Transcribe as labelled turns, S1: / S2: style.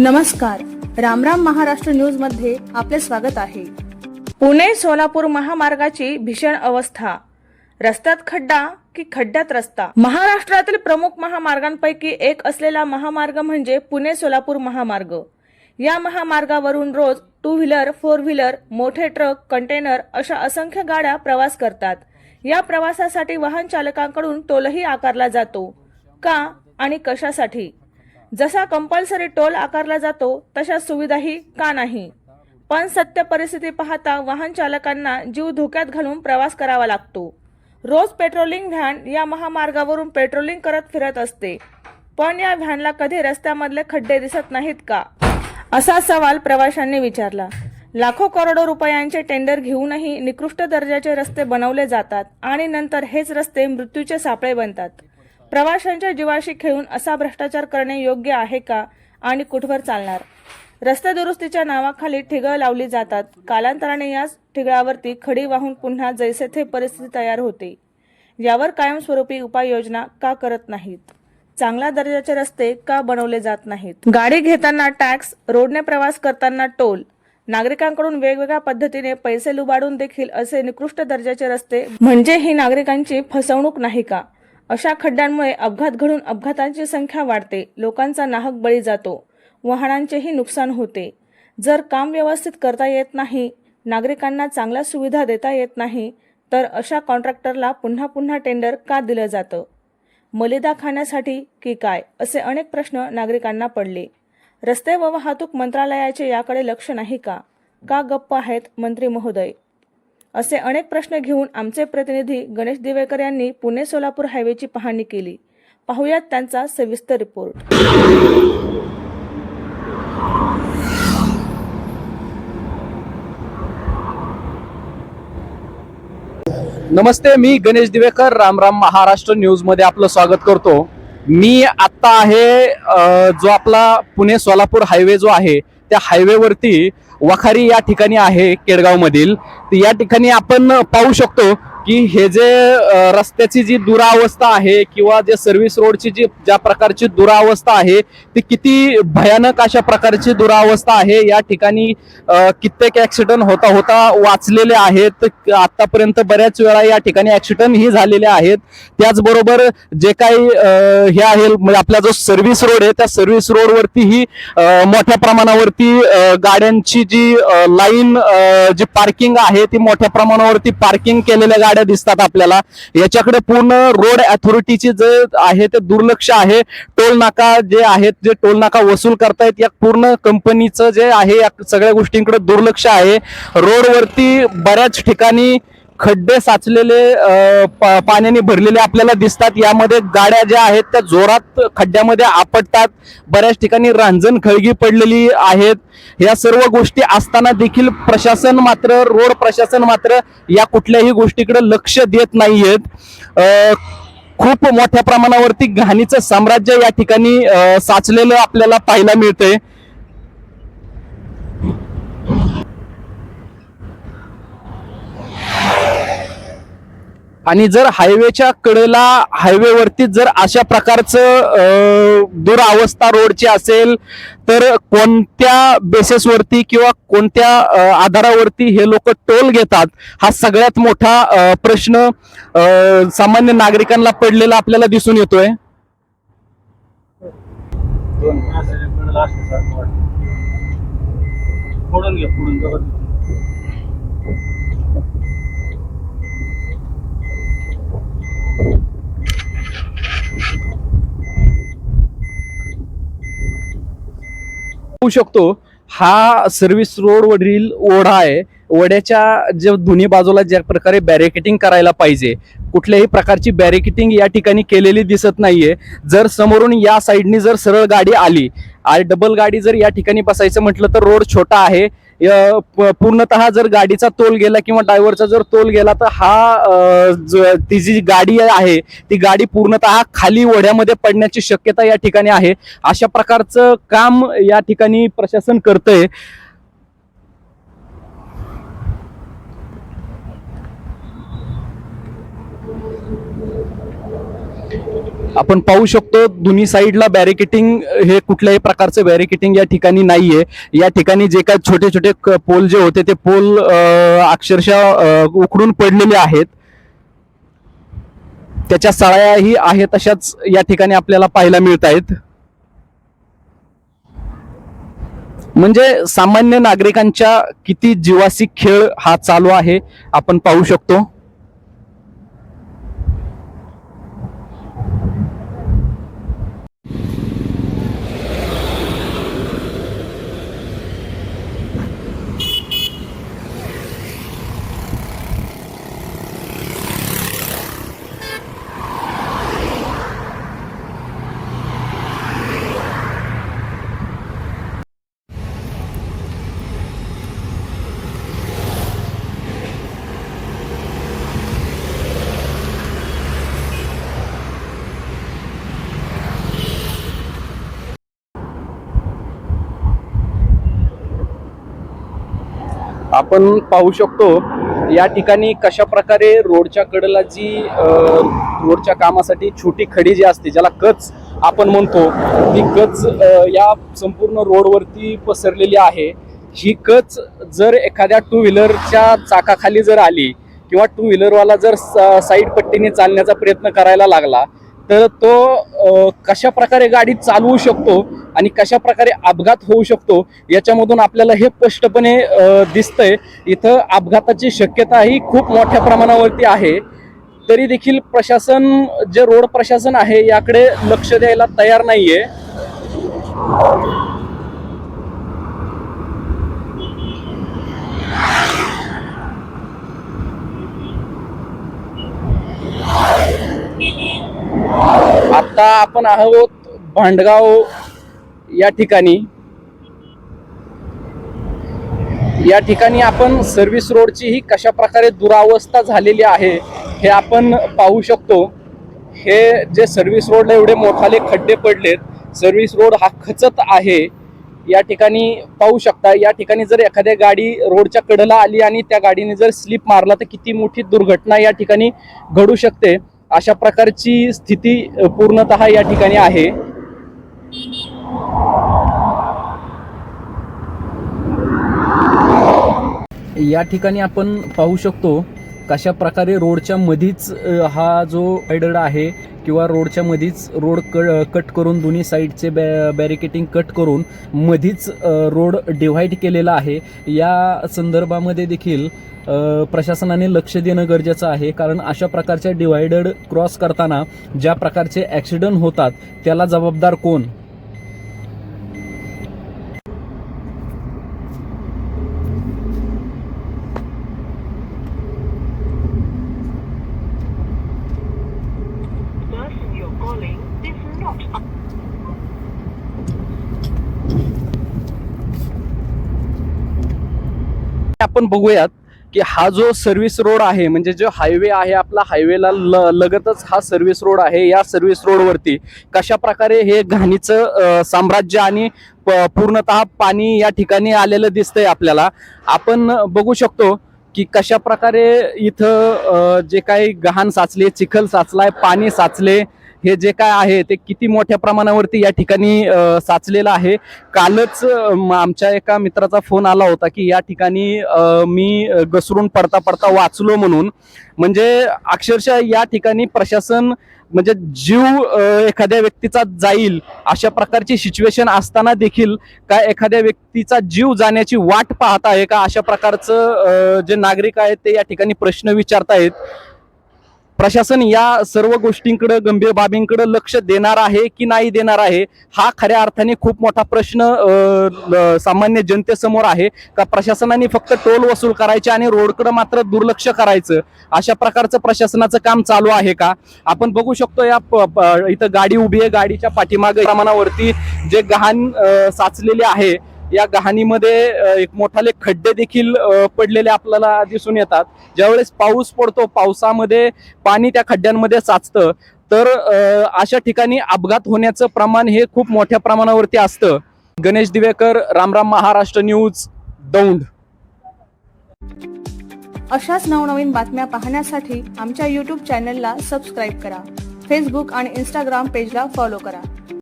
S1: नमस्कार. रामराम महाराष्ट्र न्यूजमध्ये आपले स्वागत आहे.
S2: पुणे सोलापूर महामार्गाची भीषण अवस्था. रस्त्यात खड्डा की खड्ड्यात रस्ता? महाराष्ट्रातील प्रमुख महामार्गांपैकी एक असलेला महामार्ग म्हणजे पुणे सोलापूर महामार्ग. या महामार्गावरून रोज टू व्हीलर फोर व्हीलर मोठे ट्रक कंटेनर अशा असंख्य गाड्या प्रवास करतात. या प्रवासासाठी वाहन चालकांकडून टोलही आकारला जातो. का आणि कशासाठी? जसा कंपल्सरी टोल आकारला जातो तशा सुविधाही का नाही? पण सत्य परिस्थिती पाहता वाहन चालकांना जीव धोक्यात घालून प्रवास करावा लागतो. रोज पेट्रोलिंग व्हॅन या महामार्गावरून पेट्रोलिंग करत फिरत असते. पण या व्हॅनला कधी रस्त्यामधले खड्डे दिसत नाहीत का? असा सवाल प्रवाशांनी विचारला. लाखो करोडो रुपयांचे टेंडर घेऊनही निकृष्ट दर्जाचे रस्ते बनवले जातात आणि नंतर हेच रस्ते मृत्यूचे सापळे बनतात. प्रवाशांच्या जीवाशी खेळून असा भ्रष्टाचार करणे योग्य आहे का आणि कुठवर चालणार? रस्ते दुरुस्तीच्या नावाखाली ठिगळ लावली जातात. कालांतराने याच ठिगळावरती खडी वाहून पुन्हा जैसे थे परिस्थिती तयार होते. यावर कायमस्वरूपी उपाययोजना का करत नाहीत? चांगल्या दर्जाचे रस्ते का बनवले जात नाहीत? गाडी घेताना टॅक्स रोडने प्रवास करताना टोल नागरिकांकडून वेगवेगळ्या पद्धतीने पैसे लुबाडून देखील असे निकृष्ट दर्जाचे रस्ते म्हणजे ही नागरिकांची फसवणूक नाही का? अशा खड्ड्यांमुळे अपघात घडून अपघातांची संख्या वाढते लोकांचा नाहक बळी जातो वाहनांचेही नुकसान होते. जर काम व्यवस्थित करता येत नाही नागरिकांना चांगल्या सुविधा देता येत नाही तर अशा कॉन्ट्रॅक्टरला पुन्हा पुन्हा टेंडर का दिलं जातं? मलिदा खाण्यासाठी की काय? असे अनेक प्रश्न नागरिकांना पडले. रस्ते व वाहतूक मंत्रालयाचे याकडे लक्ष नाही का? का गप्प आहेत मंत्री महोदय? असे अनेक प्रश्न घेऊन आमचे प्रतिनिधी गणेश दिवेकर यांनी पुणे सोलापूर हायवेची पाहणी केली. पाहुयात त्यांचा सविस्तर रिपोर्ट.
S3: नमस्ते मी गणेश दिवेकर रामराम महाराष्ट्र न्यूजमध्ये आपलं स्वागत करतो. मी आत्ता आहे जो आपला पुणे सोलापूर हायवे जो आहे त्या हायवेवरती वखारी या ठिकाणी आहे केडगावमधील. या ठिकाणी आपण पाहू शकतो की हे जे रस्त्याची जी दुरावस्था आहे किंवा जे सर्व्हिस रोडची जी ज्या प्रकारची दुरावस्था आहे ती किती भयानक अशा प्रकारची दुरावस्था आहे? या ठिकाणी कित्येक ऍक्सिडेंट होता होता वाचलेले आहेत. आतापर्यंत बऱ्याच वेळा या ठिकाणी ऍक्सिडेंट ही झालेले आहेत. त्याचबरोबर जे काही हे आहे म्हणजे आपला जो सर्व्हिस रोड आहे त्या सर्व्हिस रोडवरतीही मोठ्या प्रमाणावरती गाड्यांची जी लाईन जी पार्किंग आहे ती मोठ्या प्रमाणावरती पार्किंग केलेल्या गाड्या दिसतात आपल्याला. याच्याकडे पूर्ण रोड अथॉरिटीचे जे आहे ते दुर्लक्ष आहे. टोल नाका जे आहेत जे टोल नाका वसूल करतायत या पूर्ण कंपनीचं जे आहे या सगळ्या गोष्टींकडे दुर्लक्ष आहे. रोडवरती बऱ्याच ठिकाणी खड्डे साचलेले पा- पाण्याने भरलेले आपल्याला दिसतात. यामध्ये गाड्या ज्या आहेत त्या जोरात खड्ड्यामध्ये आपटतात. बऱ्याच ठिकाणी रांजण खळगी पडलेली आहेत. या सर्व गोष्टी असताना देखील प्रशासन मात्र रोड प्रशासन मात्र या कुठल्याही गोष्टीकडे लक्ष देत नाहीयेत. खूप मोठ्या प्रमाणावरती घाणीचं साम्राज्य या ठिकाणी साचलेलं आपल्याला पाहायला मिळतंय. आणि जर हायवेच्या कडेला हायवेवरती जर अशा प्रकारचं दुरावस्था रोडची असेल तर कोणत्या बेसेसवरती किंवा कोणत्या आधारावरती हे लोक टोल घेतात हा सगळ्यात मोठा प्रश्न सामान्य नागरिकांना पडलेला आपल्याला दिसून येतोय.
S4: फोडून घ्या फोडून जवळ
S3: शकतो हा सर्व्हिस रोडवरील ओढा आहे. ओढ्याच्या जे दोन्ही बाजूला ज्या प्रकारे बॅरिकेटिंग करायला पाहिजे कुठल्याही प्रकारची बॅरिकेटिंग या ठिकाणी केलेली दिसत नाहीये. जर समोरून या साईडनी जर सरळ गाडी आली आणि डबल गाडी जर या ठिकाणी बसायचं म्हटलं तर रोड छोटा आहे. पूर्णतः जर गाडीचा तोल गेला किंवा ड्रायव्हरचा जर तोल गेला तर हा ज- ती जी गाडी आहे ती गाडी पूर्णतः खाली ओढ्यामध्ये पडण्याची शक्यता या ठिकाणी आहे. अशा प्रकारचं काम या ठिकाणी प्रशासन करतंय. आपण पाहू शकतो दोन्ही साईडला बॅरिकेटिंग हे कुठल्याही प्रकारचं बॅरिकेटिंग या ठिकाणी नाहीये. या ठिकाणी जे काय छोटे छोटे क- पोल जे होते ते पोल अक्षरशः उकडून उखडून पडलेले आहेत. त्याच्या सळ्याही आहेत तशाच या ठिकाणी आपल्याला पाहायला मिळत आहेत. म्हणजे सामान्य नागरिकांच्या किती जीवासी खेळ हा चालू आहे आपण पाहू शकतो. आपण पाहू शकतो या ठिकाणी कशा प्रकारे रोडच्या कडेला जी रोडच्या कामासाठी छोटी खडी जी असते ज्याला कच आपण म्हणतो ती कच या संपूर्ण रोडवरती पसरलेली आहे. ही कच जर एखाद्या टू व्हीलरच्या चाकाखाली जर आली किंवा टू व्हीलरवाला जर साईड पट्टीने चालण्याचा प्रयत्न करायला लागला तर तो कशा प्रकारे गाडी चालवू शकतो आणि कशा प्रकारे अपघात होऊ शकतो याच्यामधून आपल्याला हे स्पष्टपणे दिसतंय. इथं अपघाताची शक्यता ही खूप मोठ्या प्रमाणावरती आहे. तरी देखील प्रशासन जे रोड प्रशासन आहे याकडे लक्ष द्यायला तयार नाहीये. आता आपण आहोत भांडगाव या ठिकाणी. या ठिकाणी आपण सर्व्हिस रोडची ही कशा प्रकारे दुरावस्था झालेली आहे हे आपण पाहू शकतो. हे जे सर्व्हिस रोडला एवढे मोठाले खड्डे पडलेत सर्व्हिस रोड हा खचत आहे. या ठिकाणी पाहू शकता या ठिकाणी जर एखाद्या गाडी रोडच्या कडेला आली आणि त्या गाडीने जर स्लिप मारला तर किती मोठी दुर्घटना या ठिकाणी घडू शकते. अशा प्रकारची स्थिती पूर्णत पूर्णतः या ठिकाणी आहे. या ठिकाणी आपण पाहू शकतो कशा प्रकारे रोडच्या मधीच हा जो हायडर आहे किंवा रोडच्या मधीच रोड क कट करून दोन्ही साईडचे बॅ बॅरिकेटिंग कट करून मधीच रोड डिव्हाइड केलेला आहे. या संदर्भामध्ये देखील प्रशासनाने लक्ष देणं गरजेचं आहे. कारण अशा प्रकारच्या डिवायडर क्रॉस करताना ज्या प्रकारचे ॲक्सिडेंट होतात त्याला जबाबदार कोण? आपण बघूयात की हा जो सर्व्हिस रोड आहे म्हणजे जो हायवे आहे आपला हायवेला ल लगतच हा सर्व्हिस रोड आहे. या सर्व्हिस रोडवरती कशा प्रकारे हे घाणीचं साम्राज्य आणि प- पूर्णतः पाणी या ठिकाणी आलेलं दिसतंय आपल्याला? आपण बघू शकतो की कशा प्रकारे इथं जे काही गहाण साचले चिखल साचलाय पाणी साचले हे जे काय आहे ते किती मोठ्या प्रमाणावरती या ठिकाणी साचलेलं आहे. कालच म- आमच्या एका मित्राचा फोन आला होता की या ठिकाणी मी घसरून पडता पडता वाचलो म्हणून. म्हणजे अक्षरशः या ठिकाणी प्रशासन म्हणजे जीव एखाद्या व्यक्तीचा जाईल अशा प्रकारची सिच्युएशन असताना देखील काय एखाद्या व्यक्तीचा जीव जाण्याची वाट पाहत आहे का अशा प्रकारचं जे नागरिक आहेत ते या ठिकाणी प्रश्न विचारतायत. प्रशासन या सर्व गोष्टींकडे गंभीर बाबींकडे लक्ष देणार आहे की नाही देणार आहे हा खऱ्या अर्थाने खूप मोठा प्रश्न सामान्य जनतेसमोर आहे. का प्रशासनाने फक्त टोल वसूल करायचे आणि रोडकडे मात्र दुर्लक्ष करायचं? अशा प्रकारचं प्रशासनाचं काम चालू आहे का? आपण बघू शकतो या प- इथं गाडी उभी आहे गाडीच्या पाठीमागे प्रमाणावरती जे गहाण साचलेले आहे या गहाणीमध्ये एक मोठाले खड्डे देखील पडलेले आपल्याला दिसून येतात. ज्यावेळेस पाऊस पडतो पावसामध्ये पाणी त्या खड्ड्यांमध्ये साचतं तर अशा ठिकाणी अपघात होण्याचं प्रमाण हे खूप मोठ्या प्रमाणावरती असतं. गणेश दिवेकर रामराम महाराष्ट्र न्यूज दौंड.
S1: अशाच नवनवीन बातम्या पाहण्यासाठी आमच्या यूट्यूब चॅनलला सबस्क्राईब करा. फेसबुक आणि इंस्टाग्राम पेजला फॉलो करा.